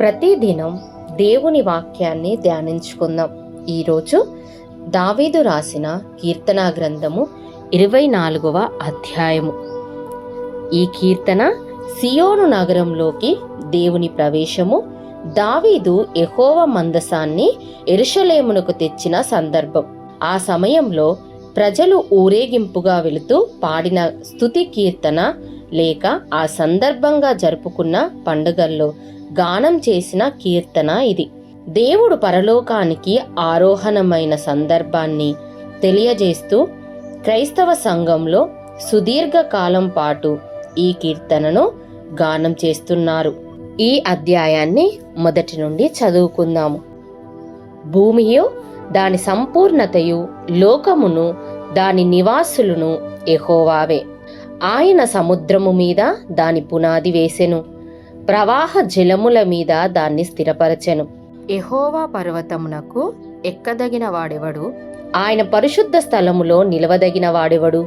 ప్రతిదినం దేవుని వాక్యాన్ని ధ్యానించుకుందాం. ఈరోజు దావీదు రాసిన కీర్తనా గ్రంథము ఇరవై నాలుగవ అధ్యాయము. ఈ కీర్తన సియోను నగరంలోకి దేవుని ప్రవేశము దావీదు ఎహోవ మందసాన్ని ఎరుషలేమునకు తెచ్చిన సందర్భం. ఆ సమయంలో ప్రజలు ఊరేగింపుగా వెళుతూ పాడిన స్థుతి కీర్తన లేక ఆ సందర్భంగా జరుపుకున్న పండుగల్లో గానం చేసిన కీర్తన ఇది. దేవుడు పరలోకానికి ఆరోహణమైన సందర్భాన్ని తెలియజేస్తూ క్రైస్తవ సంఘంలో సుదీర్ఘ కాలం పాటు ఈ కీర్తనను గానం చేస్తున్నారు. ఈ అధ్యాయాన్ని మొదటి నుండి చదువుకుందాము. భూమియు దాని సంపూర్ణతయు లోకమును దాని నివాసులను ఎహోవావే ఆయన సముద్రము మీద దాని పునాది వేసెను. ప్రవాహ జలముల మీద దాన్ని స్థిరపరచెను. ఎహోవా పర్వతమునకు ఎక్కదగిన వాడెవడు? ఆయన పరిశుద్ధ స్థలములో నిలవదగిన వాడెవడు?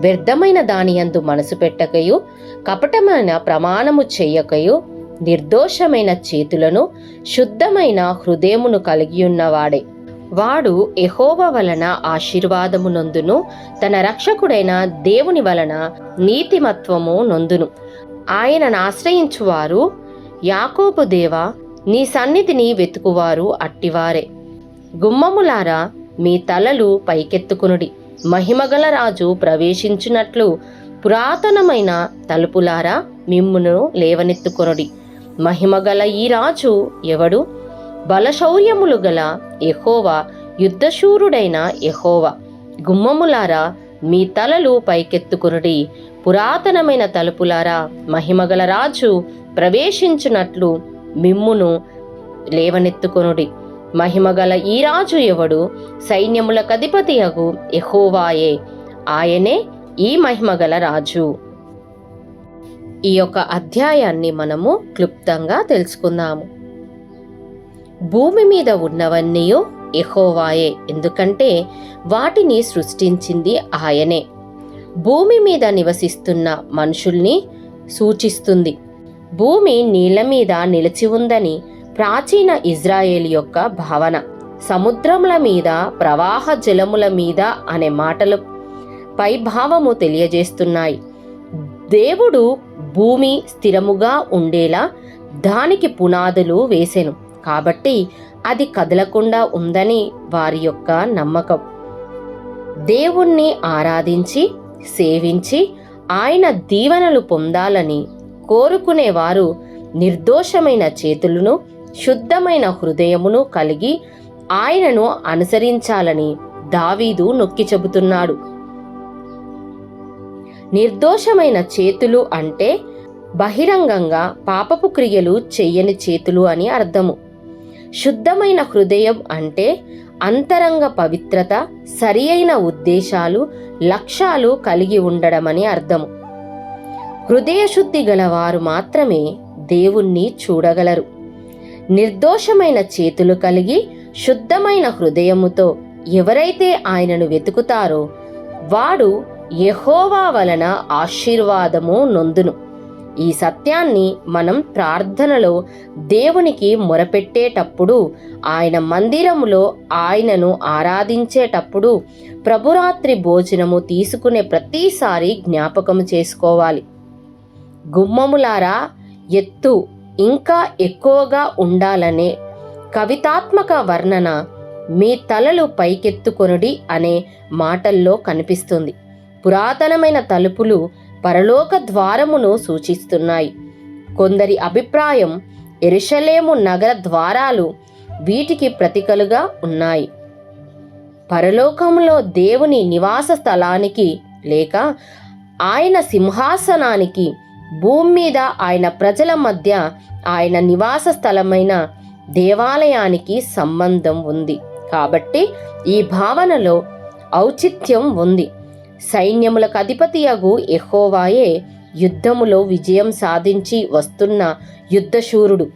వ్యర్థమైన దానియందు మనసు పెట్టకయు కపటమైన ప్రమాణము చెయ్యకయు నిర్దోషమైన చేతులను శుద్ధమైన హృదయమును కలిగియున్నవాడే వాడు. ఎహోవ వలన ఆశీర్వాదము నొందును తన రక్షకుడైన దేవుని వలన నీతిమత్వము నొందును. ఆయనను ఆశ్రయించువారు యాకోబు దేవ నీ సన్నిధిని వెతుకువారు అట్టివారే. గుమ్మములారా మీ తలలు పైకెత్తుకునుడి. మహిమగల రాజు ప్రవేశించినట్లు పురాతనమైన తలుపులారా మిమ్మును లేవనెత్తుకొనుడి. మహిమగల ఈ రాజు ఎవడు? బలశౌర్యములు గల ఎహోవా యుద్ధశూరుడైన ఎహోవా గుమ్మములారా మీ తలలు పైకెత్తుకునుడి. పురాతనమైన తలుపులారా మహిమగల రాజు ప్రవేశించినట్లు మిమ్మును లేవనెత్తుకొనుడి. మహిమగల ఈ రాజు ఎవడు? సైన్యముల కధిపతియగు ఎహోవాయే ఆయనే ఈ మహిమగల రాజు. ఈ యొక్క అధ్యాయాన్ని మనము క్లుప్తంగా తెలుసుకుందాము. భూమి మీద ఉన్నవన్నీయు ఎహోవాయే ఎందుకంటే వాటిని సృష్టించింది ఆయనే. భూమి మీద నివసిస్తున్న మనుషుల్ని సూచిస్తుంది. భూమి నీళ్ళ మీద నిలిచి ఉందని ప్రాచీన ఇజ్రాయేల్ యొక్క భావన. సముద్రముల మీద ప్రవాహ జలముల మీద అనే మాటలు పైభావము తెలియజేస్తున్నాయి. దేవుడు భూమి స్థిరముగా ఉండేలా దానికి పునాదులు వేసెను. కాబట్టి అది కదలకుండా ఉందని వారి యొక్క నమ్మకం. దేవుణ్ణి ఆరాధించి సేవించి ఆయన దీవెనలు పొందాలని కోరుకునేవారు నిర్దోషమైన చేతులను శుద్ధమైన హృదయమును కలిగి ఆయనను అనుసరించాలని దావీదు నొక్కి చెబుతున్నాడు. నిర్దోషమైన చేతులు అంటే బహిరంగంగా పాపపు క్రియలు చెయ్యని చేతులు అని అర్థము. శుద్ధమైన హృదయం అంటే అంతరంగ పవిత్రత సరి అయిన ఉద్దేశాలు లక్ష్యాలు కలిగి ఉండడమని అర్థము హృదయశుద్ధి గలవారు మాత్రమే దేవుణ్ణి చూడగలరు. నిర్దోషమైన చేతులు కలిగి శుద్ధమైన హృదయముతో ఎవరైతే ఆయనను వెతుకుతారో వాడు యహోవా వలన ఆశీర్వాదము నొందును. ఈ సత్యాన్ని మనం ప్రార్థనలో దేవునికి మొరపెట్టేటప్పుడు ఆయన మందిరములో ఆయనను ఆరాధించేటప్పుడు ప్రభురాత్రి భోజనము తీసుకునే ప్రతిసారి జ్ఞాపకం చేసుకోవాలి. గుమ్మములారా ఎత్తు ఇంకా ఎక్కువగా ఉండాలనే కవితాత్మక వర్ణన మీ తలలు పైకెత్తుకొనుడి అనే మాటల్లో కనిపిస్తుంది. పురాతనమైన తలుపులు పరలోక ద్వారమును సూచిస్తున్నాయి. కొందరి అభిప్రాయం ఎరుషలేము నగర ద్వారాలు వీటికి ప్రతికలుగా ఉన్నాయి. పరలోకములో దేవుని నివాస స్థలానికి లేక ఆయన సింహాసనానికి భూమి మీద ఆయన ప్రజల మధ్య ఆయన నివాస స్థలమైన దేవాలయానికి సంబంధం ఉంది. కాబట్టి ఈ భావనలో ఔచిత్యం ఉంది. సైన్యములకు అధిపతియగు ఎహోవాయే యుద్ధములో విజయం సాధించి వస్తున్న యుద్ధశూరుడు.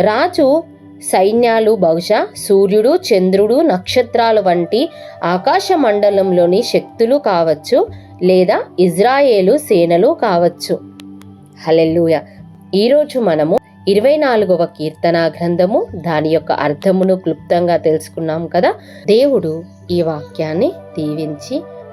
రాజు సైన్యాలు బహుశా సూర్యుడు చంద్రుడు నక్షత్రాలు వంటి ఆకాశ మండలంలోని శక్తులు కావచ్చు లేదా ఇజ్రాయేలు సేనలు కావచ్చు. హలెల్లుయ. ఈరోజు మనము ఇరవై నాలుగవ కీర్తన గ్రంథము. దాని యొక్క అర్థమును క్లుప్తంగా తెలుసుకున్నాం కదా. దేవుడు ఈ వాక్యాన్ని దీవించి